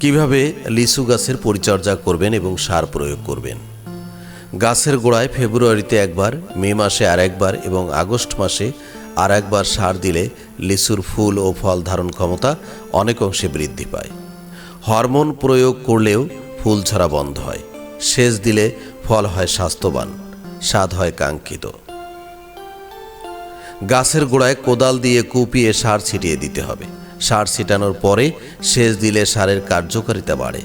কীভাবে লিচু গাছের পরিচর্যা করবেন এবং সার প্রয়োগ করবেন? গাছের গোড়ায় ফেব্রুয়ারিতে একবার, মে মাসে আর একবার এবং আগস্ট মাসে আর একবার সার দিলে লিচুর ফুল ও ফল ধারণ ক্ষমতা অনেক অংশে বৃদ্ধি পায়। হরমোন প্রয়োগ করলেও ফুল ছড়া বন্ধ হয়। সেচ দিলে ফল হয় স্বাস্থ্যবান, স্বাদ হয় কাঙ্ক্ষিত। গাছের গোড়ায় কোদাল দিয়ে কুপিয়ে সার ছিটিয়ে দিতে হবে। সার ছিটানোর পরে সেচ দিলে সারের কার্যকারিতা বাড়ে।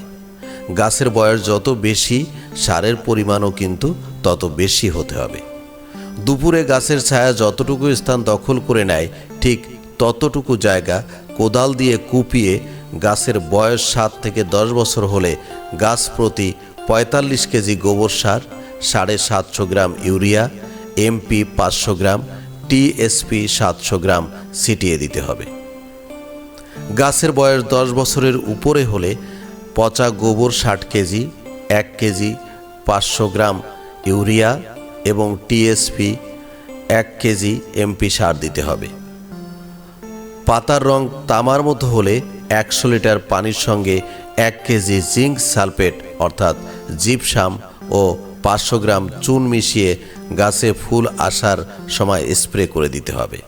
গাছের বয়স যত বেশি, সারের পরিমাণও কিন্তু তত বেশি হতে হবে। দুপুরে গাছের ছায়া যতটুকু স্থান দখল করে নেয়, ঠিক ততটুকু জায়গা কোদাল দিয়ে কুপিয়ে গাছের বয়স সাত থেকে দশ বছর হলে গাছ প্রতি পঁয়তাল্লিশ কেজি গোবর সার, সাড়ে সাতশো গ্রাম ইউরিয়া, এমপি পাঁচশো গ্রাম, টিএসপি সাতশো গ্রাম ছিটিয়ে দিতে হবে। গাছের বয়স দশ বছরের উপরে হলে পচা গোবর ষাট কেজি, এক কেজি, পাঁচশো গ্রাম ইউরিয়া এবং টিএসপি এক কেজি এমপি সার দিতে হবে। পাতার রং তামার মতো হলে একশো লিটার পানির সঙ্গে এক কেজি জিঙ্ক সালফেট অর্থাৎ জিপসাম ও পাঁচশো গ্রাম চুন মিশিয়ে গাছে ফুল আসার সময় স্প্রে করে দিতে হবে।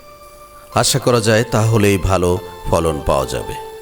আশা করা যায় তাহলেই ভালো ফলন পাওয়া যাবে।